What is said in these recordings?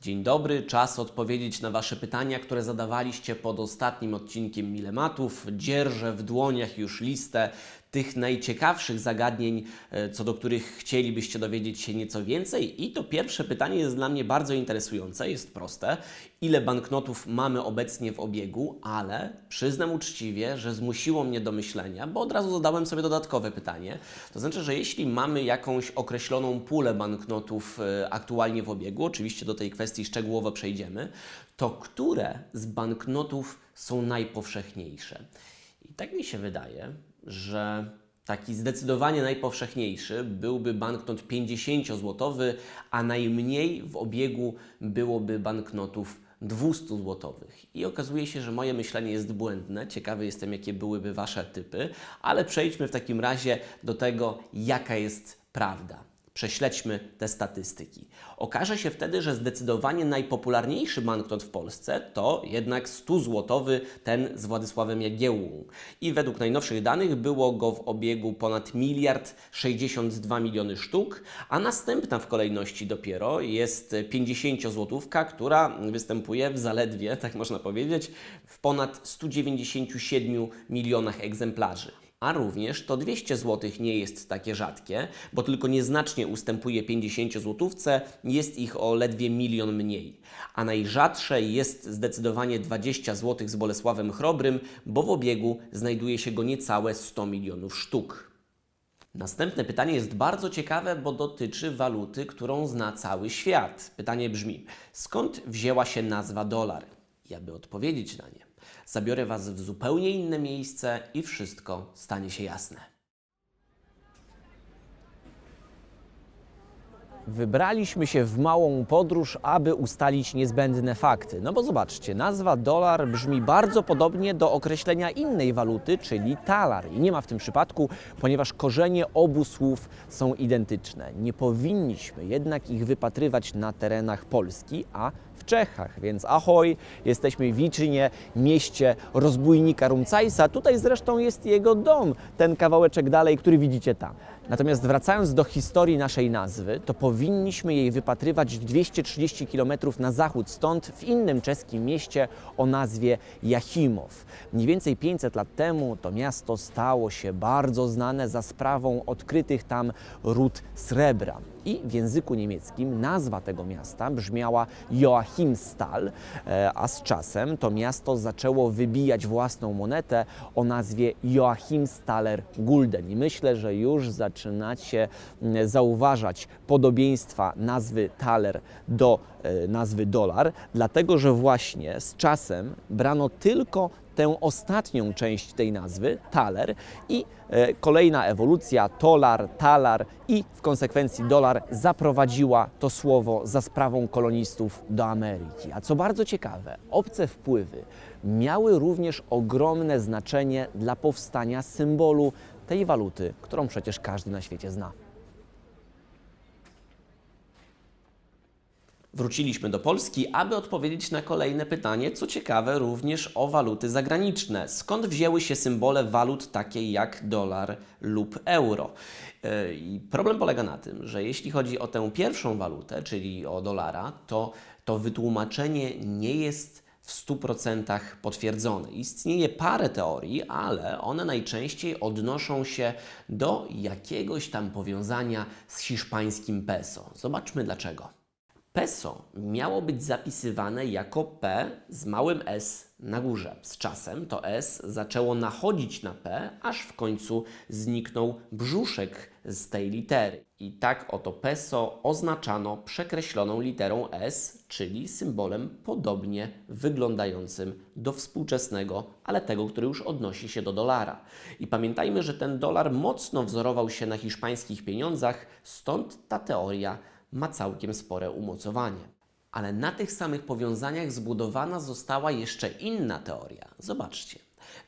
Dzień dobry, czas odpowiedzieć na Wasze pytania, które zadawaliście pod ostatnim odcinkiem Milematów. Dzierżę w dłoniach już listę tych najciekawszych zagadnień, e, co do których chcielibyście dowiedzieć się nieco więcej. I to pierwsze pytanie jest dla mnie bardzo interesujące, jest proste. Ile banknotów mamy obecnie w obiegu, ale przyznam uczciwie, że zmusiło mnie do myślenia, bo od razu zadałem sobie dodatkowe pytanie. To znaczy, że jeśli mamy jakąś określoną pulę banknotów e, aktualnie w obiegu, oczywiście do tej kwestii szczegółowo przejdziemy, to które z banknotów są najpowszechniejsze? I tak mi się wydaje, że taki zdecydowanie najpowszechniejszy byłby banknot 50-złotowy, a najmniej w obiegu byłoby banknotów 200-złotowych. I okazuje się, że moje myślenie jest błędne. Ciekawy jestem, jakie byłyby Wasze typy, ale przejdźmy w takim razie do tego, jaka jest prawda. Prześledźmy te statystyki. Okaże się wtedy, że zdecydowanie najpopularniejszy banknot w Polsce to jednak 100-złotowy, ten z Władysławem Jagiełłą. I według najnowszych danych było go w obiegu ponad miliard 62 miliony sztuk, a następna w kolejności dopiero jest 50-złotówka, która występuje w zaledwie, tak można powiedzieć, w ponad 197 milionach egzemplarzy. A również to 200 zł nie jest takie rzadkie, bo tylko nieznacznie ustępuje 50 złotówce, jest ich o ledwie milion mniej. A najrzadsze jest zdecydowanie 20 zł z Bolesławem Chrobrym, bo w obiegu znajduje się go niecałe 100 milionów sztuk. Następne pytanie jest bardzo ciekawe, bo dotyczy waluty, którą zna cały świat. Pytanie brzmi: skąd wzięła się nazwa dolar? I aby odpowiedzieć na nie, zabiorę Was w zupełnie inne miejsce i wszystko stanie się jasne. Wybraliśmy się w małą podróż, aby ustalić niezbędne fakty. No bo zobaczcie, nazwa dolar brzmi bardzo podobnie do określenia innej waluty, czyli talar. I nie ma w tym przypadku, ponieważ korzenie obu słów są identyczne. Nie powinniśmy jednak ich wypatrywać na terenach Polski, a Czechach, więc ahoj, jesteśmy w Wiczynie, mieście rozbójnika Rumcajsa. Tutaj zresztą jest jego dom, ten kawałeczek dalej, który widzicie tam. Natomiast wracając do historii naszej nazwy, to powinniśmy jej wypatrywać 230 km na zachód stąd, w innym czeskim mieście o nazwie Jachimow. Mniej więcej 500 lat temu to miasto stało się bardzo znane za sprawą odkrytych tam ród srebra. I w języku niemieckim nazwa tego miasta brzmiała Joachimsthal, e, a z czasem to miasto zaczęło wybijać własną monetę o nazwie Joachimsthaler Gulden. I myślę, że już zaczynacie mm, zauważać podobieństwa nazwy taler do e, nazwy dolar, dlatego że właśnie z czasem brano tylko tę ostatnią część tej nazwy, taler, i e, kolejna ewolucja, tolar, talar i w konsekwencji dolar zaprowadziła to słowo za sprawą kolonistów do Ameryki. A co bardzo ciekawe, obce wpływy miały również ogromne znaczenie dla powstania symbolu tej waluty, którą przecież każdy na świecie zna. Wróciliśmy do Polski, aby odpowiedzieć na kolejne pytanie, co ciekawe również o waluty zagraniczne. Skąd wzięły się symbole walut takie jak dolar lub euro? I problem polega na tym, że jeśli chodzi o tę pierwszą walutę, czyli o dolara, to to wytłumaczenie nie jest w 100% potwierdzone. Istnieje parę teorii, ale one najczęściej odnoszą się do jakiegoś tam powiązania z hiszpańskim peso. Zobaczmy dlaczego. Peso miało być zapisywane jako P z małym s na górze. Z czasem to s zaczęło nachodzić na P, aż w końcu zniknął brzuszek z tej litery. I tak oto peso oznaczano przekreśloną literą s, czyli symbolem podobnie wyglądającym do współczesnego, ale tego, który już odnosi się do dolara. I pamiętajmy, że ten dolar mocno wzorował się na hiszpańskich pieniądzach, stąd ta teoria ma całkiem spore umocowanie. Ale na tych samych powiązaniach zbudowana została jeszcze inna teoria. Zobaczcie.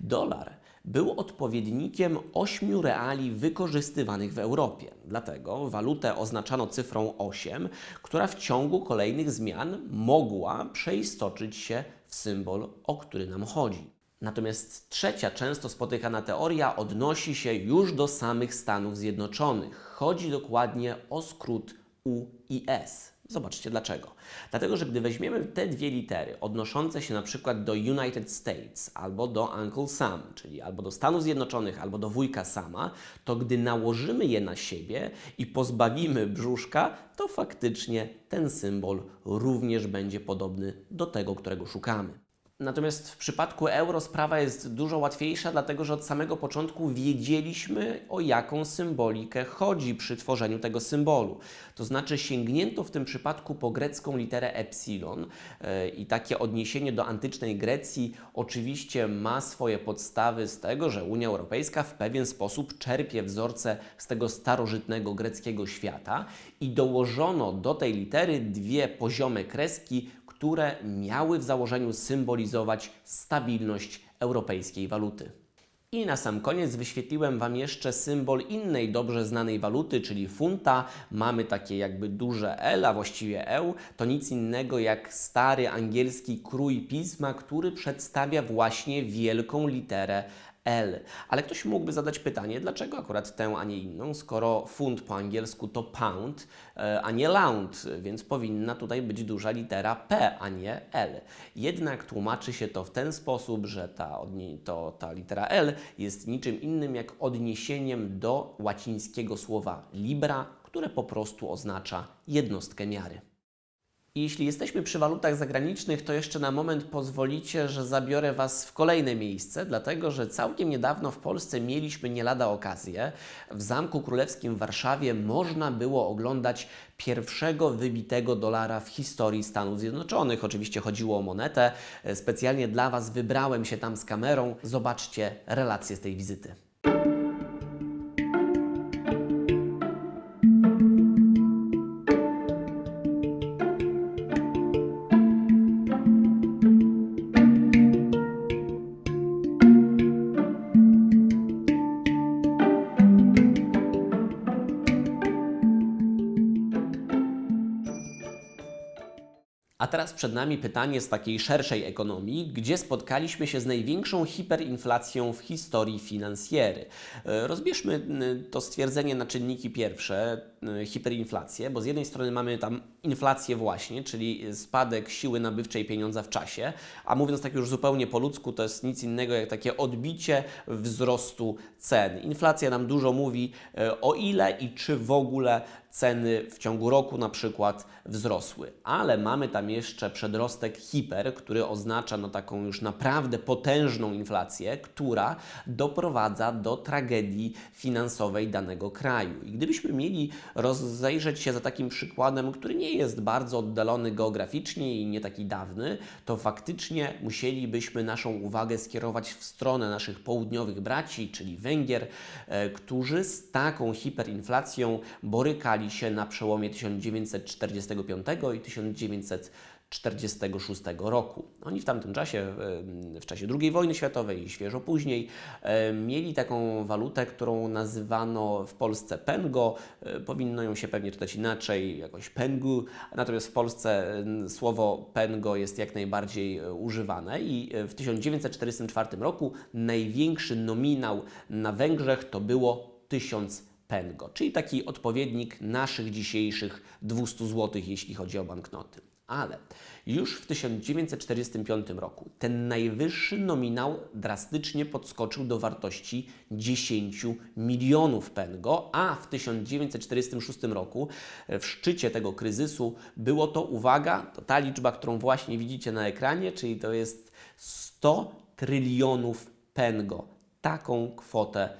Dolar był odpowiednikiem ośmiu reali wykorzystywanych w Europie. Dlatego walutę oznaczano cyfrą 8, która w ciągu kolejnych zmian mogła przeistoczyć się w symbol, o który nam chodzi. Natomiast trzecia często spotykana teoria odnosi się już do samych Stanów Zjednoczonych. Chodzi dokładnie o skrót UIS. Zobaczcie dlaczego. Dlatego, że gdy weźmiemy te dwie litery odnoszące się na przykład do United States albo do Uncle Sam, czyli albo do Stanów Zjednoczonych, albo do wujka Sama, to gdy nałożymy je na siebie i pozbawimy brzuszka, to faktycznie ten symbol również będzie podobny do tego, którego szukamy. Natomiast w przypadku euro sprawa jest dużo łatwiejsza, dlatego że od samego początku wiedzieliśmy, o jaką symbolikę chodzi przy tworzeniu tego symbolu. To znaczy sięgnięto w tym przypadku po grecką literę epsilon e, i takie odniesienie do antycznej Grecji oczywiście ma swoje podstawy z tego, że Unia Europejska w pewien sposób czerpie wzorce z tego starożytnego greckiego świata i dołożono do tej litery dwie poziome kreski, które miały w założeniu symbolizować stabilność europejskiej waluty. I na sam koniec wyświetliłem Wam jeszcze symbol innej dobrze znanej waluty, czyli funta. Mamy takie jakby duże L, a właściwie E. To nic innego jak stary angielski krój pisma, który przedstawia właśnie wielką literę L. Ale ktoś mógłby zadać pytanie, dlaczego akurat tę, a nie inną, skoro funt po angielsku to pound, e, a nie lound, więc powinna tutaj być duża litera P, a nie L. Jednak tłumaczy się to w ten sposób, że ta, to, ta litera L jest niczym innym jak odniesieniem do łacińskiego słowa libra, które po prostu oznacza jednostkę miary. I jeśli jesteśmy przy walutach zagranicznych, to jeszcze na moment pozwolicie, że zabiorę Was w kolejne miejsce, dlatego że całkiem niedawno w Polsce mieliśmy nie lada okazję. W Zamku Królewskim w Warszawie można było oglądać pierwszego wybitego dolara w historii Stanów Zjednoczonych. Oczywiście chodziło o monetę. Specjalnie dla Was wybrałem się tam z kamerą. Zobaczcie relację z tej wizyty. A teraz przed nami pytanie z takiej szerszej ekonomii, gdzie spotkaliśmy się z największą hiperinflacją w historii finansjery. E, Rozbierzmy to stwierdzenie na czynniki pierwsze, hiperinflację, bo z jednej strony mamy tam inflację właśnie, czyli spadek siły nabywczej pieniądza w czasie, a mówiąc tak już zupełnie po ludzku, to jest nic innego jak takie odbicie wzrostu cen. Inflacja nam dużo mówi e, o ile i czy w ogóle ceny w ciągu roku na przykład wzrosły. Ale mamy tam jeszcze przedrostek hiper, który oznacza no taką już naprawdę potężną inflację, która doprowadza do tragedii finansowej danego kraju. I gdybyśmy mieli rozejrzeć się za takim przykładem, który nie jest bardzo oddalony geograficznie i nie taki dawny, to faktycznie musielibyśmy naszą uwagę skierować w stronę naszych południowych braci, czyli Węgier, e, którzy z taką hiperinflacją borykali się na przełomie 1945 i 1946 roku. Oni w tamtym czasie, w czasie II wojny światowej i świeżo później, mieli taką walutę, którą nazywano w Polsce pengo. E, Powinno ją się pewnie czytać inaczej, jakoś pengu, natomiast w Polsce słowo pengo jest jak najbardziej e, używane i e, w 1944 roku największy nominał na Węgrzech to było 1000 pengo, czyli taki odpowiednik naszych dzisiejszych 200 zł, jeśli chodzi o banknoty. Ale już w 1945 roku ten najwyższy nominał drastycznie podskoczył do wartości 10 milionów pengo, a w 1946 roku e, w szczycie tego kryzysu było to, uwaga, to ta liczba, którą właśnie widzicie na ekranie, czyli to jest 100 trylionów pengo. Taką kwotę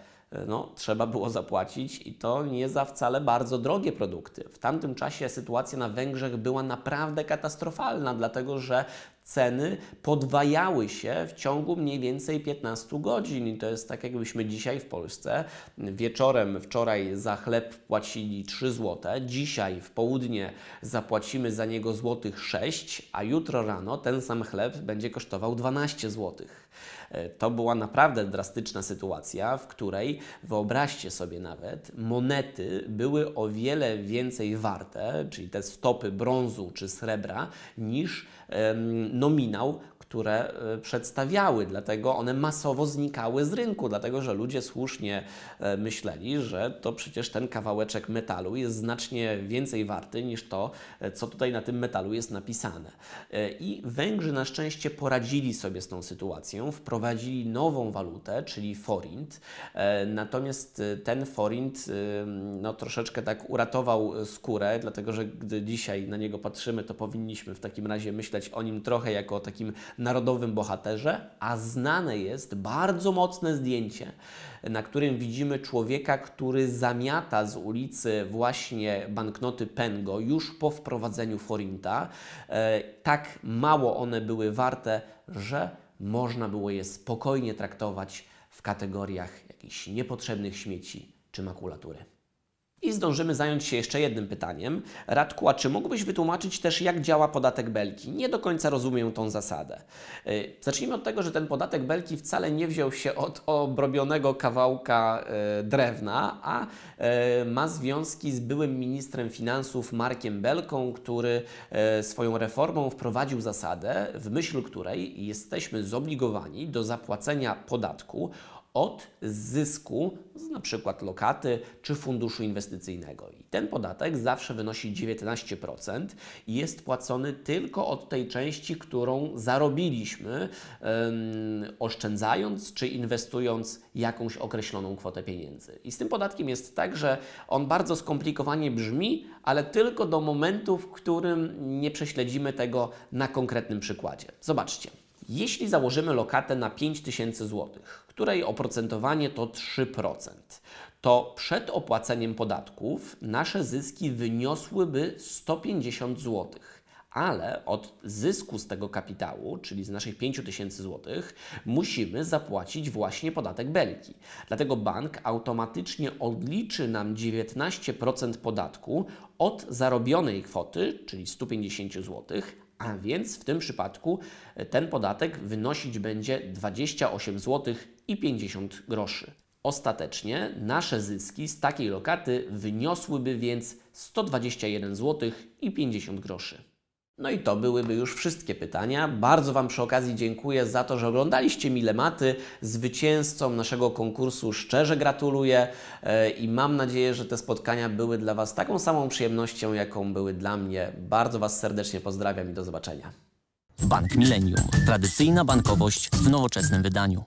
no, trzeba było zapłacić i to nie za wcale bardzo drogie produkty. W tamtym czasie sytuacja na Węgrzech była naprawdę katastrofalna, dlatego że ceny podwajały się w ciągu mniej więcej 15 godzin. I to jest tak, jakbyśmy dzisiaj w Polsce wieczorem wczoraj za chleb płacili 3 zł, dzisiaj w południe zapłacimy za niego złotych 6, a jutro rano ten sam chleb będzie kosztował 12 złotych. E, To była naprawdę drastyczna sytuacja, w której wyobraźcie sobie nawet, monety były o wiele więcej warte, czyli te stopy brązu czy srebra, niż nominał, które e, przedstawiały, dlatego one masowo znikały z rynku, dlatego że ludzie słusznie e, myśleli, że to przecież ten kawałeczek metalu jest znacznie więcej warty niż to, e, co tutaj na tym metalu jest napisane. I Węgrzy na szczęście poradzili sobie z tą sytuacją, wprowadzili nową walutę, czyli forint. Natomiast ten forint no, troszeczkę tak uratował skórę, dlatego że gdy dzisiaj na niego patrzymy, to powinniśmy w takim razie myśleć o nim trochę jako o takim narodowym bohaterze, a znane jest bardzo mocne zdjęcie, na którym widzimy człowieka, który zamiata z ulicy właśnie banknoty Pengo już po wprowadzeniu forinta. E, Tak mało one były warte, że można było je spokojnie traktować w kategoriach jakichś niepotrzebnych śmieci czy makulatury. I zdążymy zająć się jeszcze jednym pytaniem. Radku, a czy mógłbyś wytłumaczyć też, jak działa podatek Belki? Nie do końca rozumiem tą zasadę. Yy, Zacznijmy od tego, że ten podatek Belki wcale nie wziął się od obrobionego kawałka yy, drewna, a yy, ma związki z byłym ministrem finansów Markiem Belką, który swoją reformą wprowadził zasadę, w myśl której jesteśmy zobligowani do zapłacenia podatku od zysku z na przykład lokaty czy funduszu inwestycyjnego. I ten podatek zawsze wynosi 19% i jest płacony tylko od tej części, którą zarobiliśmy, oszczędzając czy inwestując jakąś określoną kwotę pieniędzy. I z tym podatkiem jest tak, że on bardzo skomplikowanie brzmi, ale tylko do momentu, w którym nie prześledzimy tego na konkretnym przykładzie. Zobaczcie. Jeśli założymy lokatę na 5000 zł, której oprocentowanie to 3%, to przed opłaceniem podatków nasze zyski wyniosłyby 150 zł. Ale od zysku z tego kapitału, czyli z naszych 5000 zł, musimy zapłacić właśnie podatek belki. Dlatego bank automatycznie odliczy nam 19% podatku od zarobionej kwoty, czyli 150 zł, a więc w tym przypadku e, ten podatek wynosić będzie 28 zł i 50 groszy. Ostatecznie nasze zyski z takiej lokaty wyniosłyby więc 121 zł i 50 groszy. No i to byłyby już wszystkie pytania. Bardzo Wam przy okazji dziękuję za to, że oglądaliście Milematy. Zwycięzcom naszego konkursu szczerze gratuluję e, i mam nadzieję, że te spotkania były dla Was taką samą przyjemnością, jaką były dla mnie. Bardzo Was serdecznie pozdrawiam i do zobaczenia. Bank Millennium. Tradycyjna bankowość w nowoczesnym wydaniu.